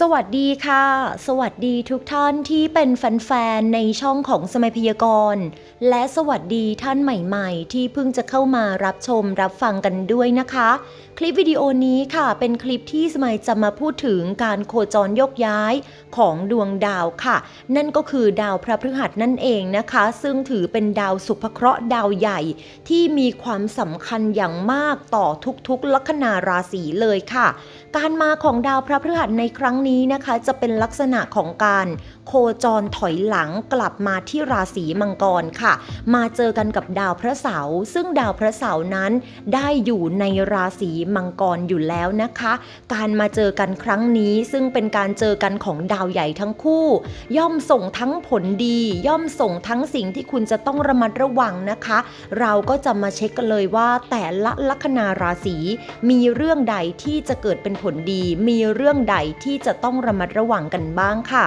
สวัสดีค่ะ สวัสดีทุกท่านที่เป็นแฟนๆ ในช่องของสมัยพยากรณ์ และสวัสดีท่านใหม่ๆ ที่เพิ่งจะเข้ามารับชมรับฟังกันด้วยนะคะ คลิปวิดีโอนี้ค่ะ เป็นคลิปที่สมัยจะมาพูดถึงการโคจรยกย้ายของดวงดาวค่ะ นั่นก็คือดาวพระพฤหัสนั่นเองนะคะ ซึ่งถือเป็นดาวสุภเคราะห์ดาวใหญ่ ที่มีความสำคัญอย่างมากต่อทุกๆลัคนาราศีเลยค่ะ การมาของดาวพระพฤหัสในครั้งนี้นะคะ จะเป็นลักษณะของการโคจรถอยหลังกลับมาที่ราศีมังกรค่ะ มาเจอกันกับดาวพระเสาร์ซึ่งดาวพระเสาร์นั้นได้อยู่ในราศีมังกรอยู่แล้วนะคะ การมาเจอกันครั้งนี้ซึ่งเป็นการเจอกันของดาวใหญ่ทั้งคู่ ย่อมส่งทั้งผลดี ย่อมส่งทั้งสิ่งที่คุณจะต้องระมัดระวังนะคะ เราก็จะมาเช็คกันเลยว่าแต่ละลัคนาราศีมีเรื่องใดที่จะเกิดเป็นผลดี มีเรื่องใดที่จะต้องระมัดระวังกันบ้างค่ะ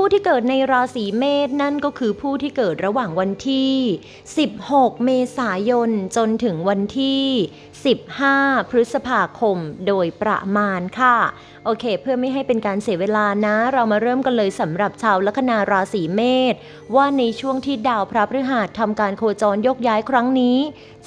ผู้ที่เกิดในราศีเมษนั่นก็คือผู้ที่เกิดระหว่างวันที่ 16 เมษายน จนถึงวันที่ 15 พฤษภาคมโดยประมาณค่ะ โอเค เพื่อไม่ให้เป็นการเสียเวลานะ เรามาเริ่มกันเลยสำหรับชาวลัคนาราศีเมษว่าในช่วงที่ดาวพระพฤหัสทำการโคจรยกย้ายครั้งนี้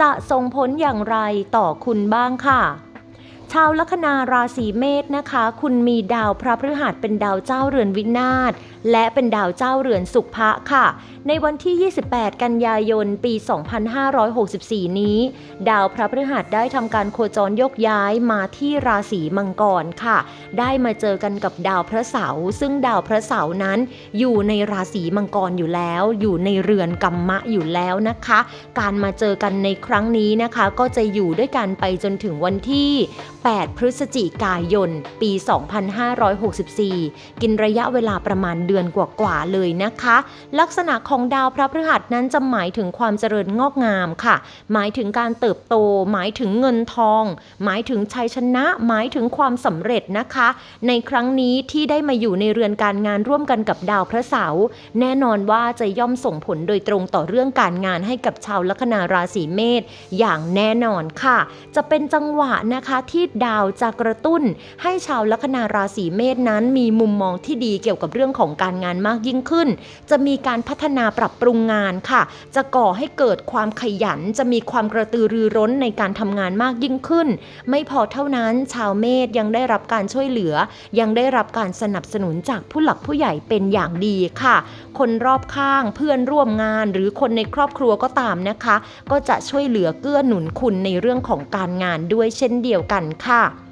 จะส่งผลอย่างไรต่อคุณบ้างค่ะชาวลัคนาราศีเมษนะคะ คุณมีดาวพระพฤหัสเป็นดาวเจ้าเรือนวินาศ และเป็นดาวเจ้าเรือนสุภะค่ะ ในวันที่ 28 กันยายน ปี 2564 นี้ ดาวพระพฤหัสได้ทำการโคจรยกย้ายมาที่ราศีมังกรค่ะ ได้มาเจอกันกับดาวพระเสาร์ซึ่งดาวพระเสาร์นั้น อยู่ในราศีมังกรอยู่แล้ว อยู่ในเรือนกัมมะอยู่แล้วนะคะ การมาเจอกันในครั้งนี้นะคะ ก็จะอยู่ด้วยกันไปจนถึงวันที่ 8 พฤศจิกายน ปี 2564 กินระยะเวลาประมาณเดือนกว่าๆเลยนะคะ ลักษณะของดาวพระพฤหัสนั้นจะหมายถึงความเจริญงอกงามค่ะ หมายถึงการเติบโต หมายถึงเงินทอง หมายถึงชัยชนะ หมายถึงความสำเร็จนะคะ ในครั้งนี้ที่ได้มาอยู่ในเรือนการงานร่วมกันกับดาวพระเสาร์แน่นอนว่าจะย่อมส่งผลโดยตรงต่อเรื่องการงานให้กับชาวลัคนาราศีเมษอย่างแน่นอนค่ะ จะเป็นจังหวะนะคะที่ดาวจะกระตุ้น ให้ชาวลัคนาราศีเมษนั้นมีมุมมองที่ดีเกี่ยวกับเรื่องของการงานมากยิ่งขึ้น จะมีการพัฒนาปรับปรุงงานค่ะ จะก่อให้เกิดความขยัน จะมีความกระตือรือร้นในการทำงานมากยิ่งขึ้น ไม่พอเท่านั้นชาวเมษยังได้รับการช่วยเหลือ ยังได้รับการสนับสนุนจากผู้หลักผู้ใหญ่เป็นอย่างดีค่ะ คนรอบข้างเพื่อนร่วมงานหรือคนในครอบครัวก็ตามนะคะ ก็จะช่วยเหลือเกื้อหนุนคุณในเรื่องของการงานด้วยเช่นเดียวกันค่ะ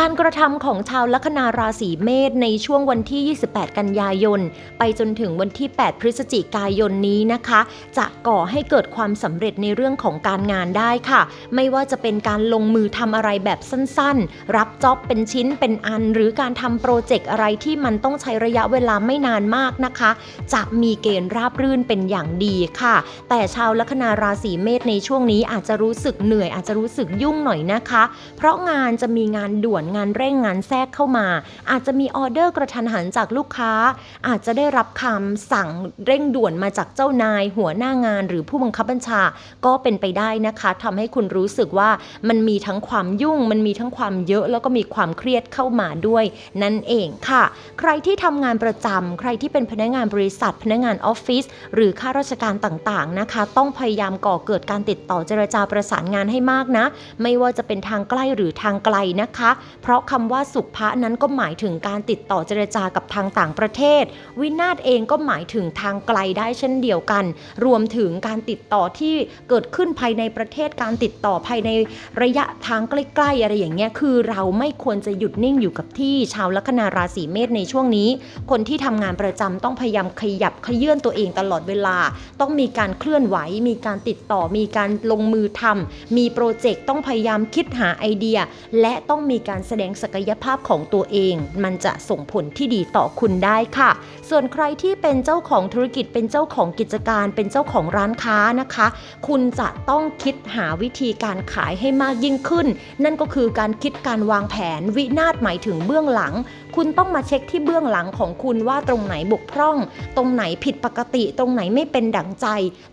การกระทำของชาวลัคนาราศีเมษในช่วงวันที่ 28 กันยายน ไปจนถึงวันที่ 8 พฤศจิกายนนี้นะคะ จะก่อให้เกิดความสำเร็จในเรื่องของการงานได้ค่ะ ไม่ว่าจะเป็นการลงมือทำอะไรแบบสั้นๆ รับจ็อบเป็นชิ้นเป็นอัน หรือการทำโปรเจกต์อะไรที่มันต้องใช้ระยะเวลาไม่นานมากนะคะ จะมีเกณฑ์ราบรื่นเป็นอย่างดีค่ะ แต่ชาวลัคนาราศีเมษในช่วงนี้อาจจะรู้สึกเหนื่อยอาจจะรู้สึกยุ่งหน่อยนะคะ เพราะงานจะมีงานด่วนงานเร่งงานแทรกเข้ามา อาจจะมีออเดอร์กระทันหันจากลูกค้า อาจจะได้รับคำสั่งเร่งด่วนมาจากเจ้านาย หัวหน้างานหรือผู้บังคับบัญชาก็เป็นไปได้นะคะทำให้คุณรู้สึกว่ามันมีทั้งความยุ่ง มันมีทั้งความเยอะแล้วก็มีความเครียดเข้ามาด้วยนั่นเองค่ะ ใครที่ทำงานประจำใครที่เป็นพนักงานบริษัท พนักงานออฟฟิศหรือข้าราชการต่างๆนะคะ ต้องพยายามก่อเกิดการติดต่อเจรจาประสานงานให้มากนะ ไม่ว่าจะเป็นทางใกล้หรือทางไกลนะคะเพราะคำว่าสุภะนั้นก็หมายถึงการติดต่อเจรจากับทางต่างประเทศ วินาศเองก็หมายถึงทางไกลได้เช่นเดียวกัน รวมถึงการติดต่อที่เกิดขึ้นภายในประเทศการติดต่อภายในระยะทางใกล้ๆอะไรอย่างเงี้ยคือเราไม่ควรจะหยุดนิ่งอยู่กับที่ชาวลัคนาราศีเมษในช่วงนี้ คนที่ทำงานประจำต้องพยายามขยับขยื่นตัวเองตลอดเวลา ต้องมีการเคลื่อนไหว มีการติดต่อมีการลงมือทำมีโปรเจกต์ต้องพยายามคิดหาไอเดีย และต้องมีการแสดงศักยภาพของตัวเอง มันจะส่งผลที่ดีต่อคุณได้ค่ะ ส่วนใครที่เป็นเจ้าของธุรกิจเป็นเจ้าของกิจการ เป็นเจ้าของร้านค้านะคะ คุณจะต้องคิดหาวิธีการขายให้มากยิ่งขึ้น นั่นก็คือการคิดการวางแผนวินาศหมายถึงเบื้องหลัง คุณต้องมาเช็คที่เบื้องหลังของคุณว่าตรงไหนบกพร่อง ตรงไหนผิดปกติ ตรงไหนไม่เป็นดั่งใจ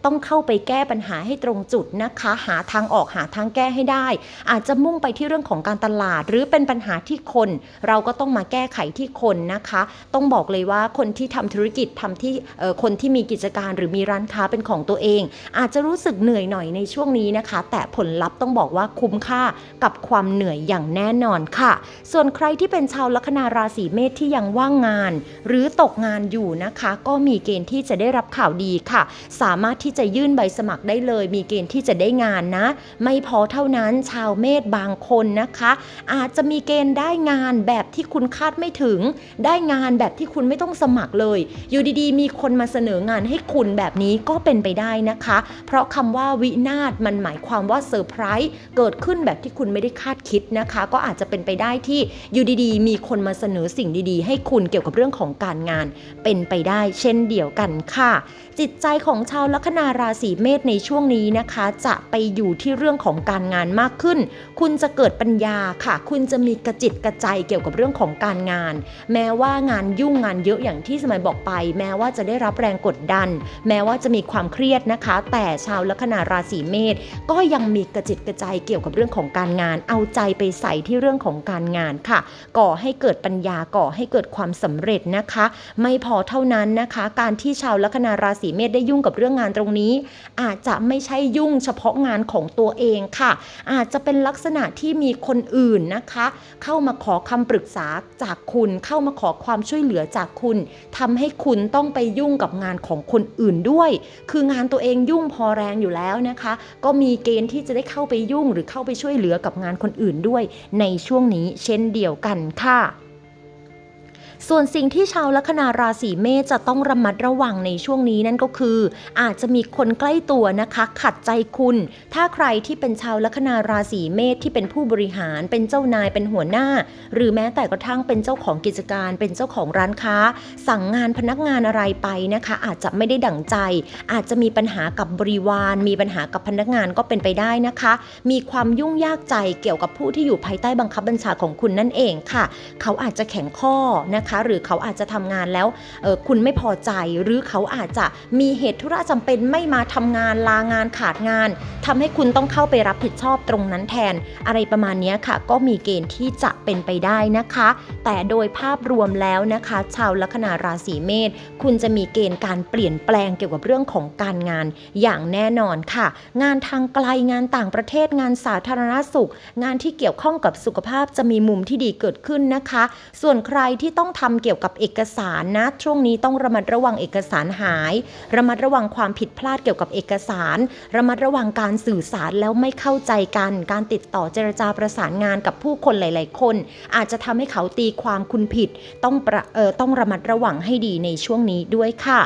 ต้องเข้าไปแก้ปัญหาให้ตรงจุดนะคะ หาทางออกหาทางแก้ให้ได้ อาจจะมุ่งไปที่เรื่องของการตลาด หรือเป็นปัญหาที่คน เราก็ต้องมาแก้ไขที่คนนะคะ ต้องบอกเลยว่าคนที่ทำธุรกิจทำที่คนที่มีกิจการหรือมีร้านค้าเป็นของตัวเอง อาจจะรู้สึกเหนื่อยหน่อยในช่วงนี้นะคะ แต่ผลลัพธ์ต้องบอกว่าคุ้มค่ากับความเหนื่อยอย่างแน่นอนค่ะ ส่วนใครที่เป็นชาวลัคนาราศีเมษที่ยังว่างงาน หรือตกงานอยู่นะคะ ก็มีเกณฑ์ที่จะได้รับข่าวดีค่ะ สามารถที่จะยื่นใบสมัครได้เลย มีเกณฑ์ที่จะได้งานนะ ไม่พอเท่านั้นชาวเมษบางคนนะคะ อาจจะมีเกณฑ์ได้งานแบบที่คุณคาดไม่ถึง ได้งานแบบที่คุณไม่ต้องสมัครเลย อยู่ดีๆ มีคนมาเสนองานให้คุณแบบนี้ก็เป็นไปได้นะคะ เพราะคำว่าวินาศมันหมายความว่าเซอร์ไพรส์เกิดขึ้นแบบที่คุณไม่ได้คาดคิดนะคะ ก็อาจจะเป็นไปได้ที่อยู่ดีๆ มีคนมาเสนอสิ่งดีๆ ให้คุณเกี่ยวกับเรื่องของการงาน เป็นไปได้เช่นเดียวกันค่ะ จิตใจของชาวลัคนาราศีเมษในช่วงนี้นะคะ จะไปอยู่ที่เรื่องของการงานมากขึ้น คุณจะเกิดปัญญาค่ะ คุณจะมีกระจิตกระใจเกี่ยวกับเรื่องของการงาน แม้ว่างานยุ่งงานเยอะอย่างที่สมัยบอกไป แม้ว่าจะได้รับแรงกดดัน แม้ว่าจะมีความเครียดนะคะ แต่ชาวลัคนาราศีเมษก็ยังมีกระจิตกระใจเกี่ยวกับเรื่องของการงาน เอาใจไปใส่ที่เรื่องของการงานค่ะ ก่อให้เกิดปัญญาก่อให้เกิดความสำเร็จนะคะ ไม่พอเท่านั้นนะคะ การที่ชาวลัคนาราศีเมษได้ยุ่งกับเรื่องงานตรงนี้ อาจจะไม่ใช่ยุ่งเฉพาะงานของตัวเองค่ะ อาจจะเป็นลักษณะที่มีคนอื่นนะคะ เข้ามาขอคำปรึกษาจากคุณเข้ามาขอความช่วยเหลือจากคุณทำให้คุณต้องไปยุ่งกับงานของคนอื่นด้วย คืองานตัวเองยุ่งพอแรงอยู่แล้วนะคะ ก็มีเกณฑ์ที่จะได้เข้าไปยุ่งหรือเข้าไปช่วยเหลือกับงานคนอื่นด้วย ในช่วงนี้เช่นเดียวกันค่ะ ส่วนสิ่งที่ชาวลัคนาราศีเมษจะต้องระมัดระวังในช่วงนี้นั่นก็คือ อาจจะมีคนใกล้ตัวนะคะ ขัดใจคุณ ถ้าใครที่เป็นชาวลัคนาราศีเมษที่เป็นผู้บริหารเป็นเจ้านายเป็นหัวหน้า หรือแม้แต่กระทั่งเป็นเจ้าของกิจการ เป็นเจ้าของร้านค้า สั่งงานพนักงานอะไรไปนะคะ อาจจะไม่ได้ดั่งใจ อาจจะมีปัญหากับบริวาร มีปัญหากับพนักงานก็เป็นไปได้นะคะ มีความยุ่งยากใจเกี่ยวกับผู้ที่อยู่ภายใต้บังคับบัญชาของคุณนั่นเองค่ะ เขาอาจจะแข็งข้อนะคะหรือเขาอาจจะทำงานแล้วคุณไม่พอใจ หรือเขาอาจจะมีเหตุธุระจำเป็นไม่มาทำงานลางานขาดงานทำให้คุณต้องเข้าไปรับผิดชอบตรงนั้นแทน อะไรประมาณนี้ค่ะ ก็มีเกณฑ์ที่จะเป็นไปได้นะคะ แต่โดยภาพรวมแล้วนะคะ ชาวลัคนาราศีเมษคุณจะมีเกณฑ์การเปลี่ยนแปลงเกี่ยวกับเรื่องของการงานอย่างแน่นอนค่ะ งานทางไกลงานต่างประเทศงานสาธารณสุข งานที่เกี่ยวข้องกับสุขภาพจะมีมุมที่ดีเกิดขึ้นนะคะ ส่วนใครที่ต้องทำเกี่ยวกับเอกสารนะ ช่วงนี้ต้องระมัดระวังเอกสารหาย ระมัดระวังความผิดพลาดเกี่ยวกับเอกสาร ระมัดระวังการสื่อสารแล้วไม่เข้าใจกัน การติดต่อเจรจาประสานงานกับผู้คนหลาย ๆ คน อาจจะทำให้เขาตีความคุณผิด ต้องประเออต้องระมัดระวังให้ดีในช่วงนี้ด้วยค่ะ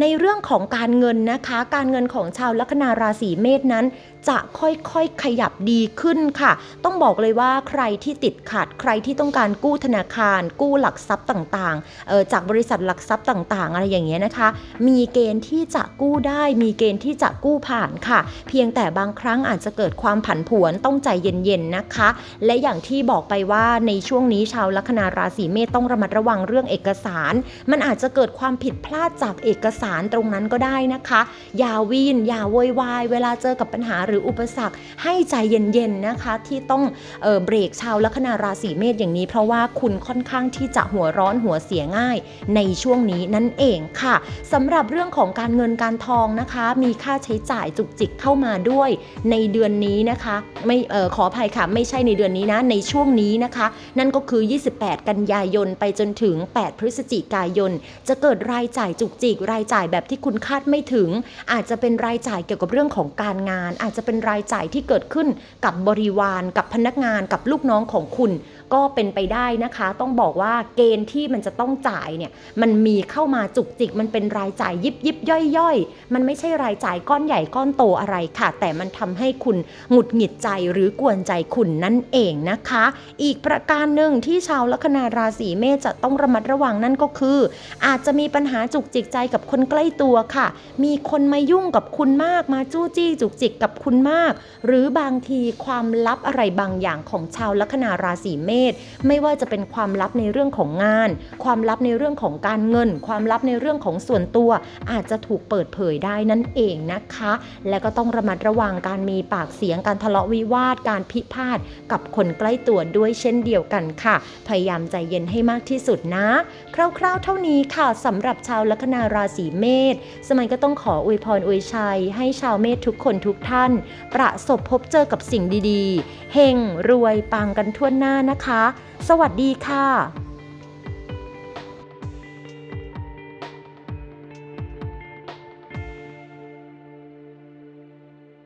ในเรื่องของการเงินนะคะ การเงินของชาวลัคนาราศีเมษนั้นจะค่อยๆ ขยับดีขึ้นค่ะ ต้องบอกเลยว่าใครที่ติดขัด ใครที่ต้องการกู้ธนาคาร กู้หลักทรัพย์ต่างๆจากบริษัทหลักทรัพย์ต่างๆ อะไรอย่างเงี้ยนะคะ มีเกณฑ์ที่จะกู้ได้ มีเกณฑ์ที่จะกู้ผ่านค่ะ เพียงแต่บางครั้งอาจจะเกิดความผันผวนต้องใจเย็นๆนะคะ และอย่างที่บอกไปว่าในช่วงนี้ชาวลัคนาราศีเมษต้องระมัดระวังเรื่องเอกสาร มันอาจจะเกิดความผิดพลาดจากเอกสารตรงนั้นก็ได้นะคะ อย่าวีนอย่าโวยวายเวลาเจอกับปัญหาหรืออุปสรรคให้ใจเย็นๆนะคะ ที่ต้องเออเบรกชาวลัคนาราศีเมษอย่างนี้ เพราะว่าคุณค่อนข้างที่จะหัวร้อนหัวเสียง่ายในช่วงนี้นั่นเองค่ะสำหรับเรื่องของการเงินการทองนะคะ มีค่าใช้จ่ายจุกจิกเข้ามาด้วย ในเดือนนี้นะคะไม่เออขออภัยค่ะ ไม่ใช่ในเดือนนี้นะในช่วงนี้นะคะ นั่นก็คือ 28 กันยายนไปจนถึง 8 พฤศจิกายน จะเกิดรายจ่ายจุกจิก รายจ่ายแบบที่คุณคาดไม่ถึง อาจจะเป็นรายจ่ายเกี่ยวกับเรื่องของการงาน อาจจะเป็นรายจ่ายที่เกิดขึ้นกับบริวารกับพนักงานกับลูกน้องของคุณ ก็เป็นไปได้นะคะ ต้องบอกว่าเกณฑ์ที่มันจะต้องจ่ายเนี่ยมันมีเข้ามาจุกจิก มันเป็นรายจ่ายยิบยิบย่อยย่อยมันไม่ใช่รายจ่ายก้อนใหญ่ก้อนโตอะไรค่ะ แต่มันทำให้คุณหงุดหงิดใจหรือกวนใจคุณนั่นเองนะคะ อีกประการหนึ่งที่ชาวลัคนาราศีเมษจะต้องระมัดระวังนั่นก็คือ อาจจะมีปัญหาจุกจิกใจกับคนใกล้ตัวค่ะ มีคนมายุ่งกับคุณมากมาจู้จี้จุกจิกกับคุณมาก หรือบางทีความลับอะไรบางอย่างของชาวลัคนาราศีเมษไม่ว่าจะเป็นความลับในเรื่องของงาน ความลับในเรื่องของการเงิน ความลับในเรื่องของส่วนตัว อาจจะถูกเปิดเผยได้นั่นเองนะคะ และก็ต้องระมัดระวังการมีปากเสียงการทะเลาะวิวาทการพิพาทกับคนใกล้ตัวด้วยเช่นเดียวกันค่ะ พยายามใจเย็นให้มากที่สุดนะ คร่าวๆ เท่านี้ค่ะสำหรับชาวลัคนาราศีเมษสมัยก็ต้องขออวยพรอวยชัย ให้ชาวเมษทุกคนทุกท่าน ประสบพบเจอกับสิ่งดีๆเฮงรวยปังกันทั่วหน้านะคะนะคะ สวัสดีค่ะ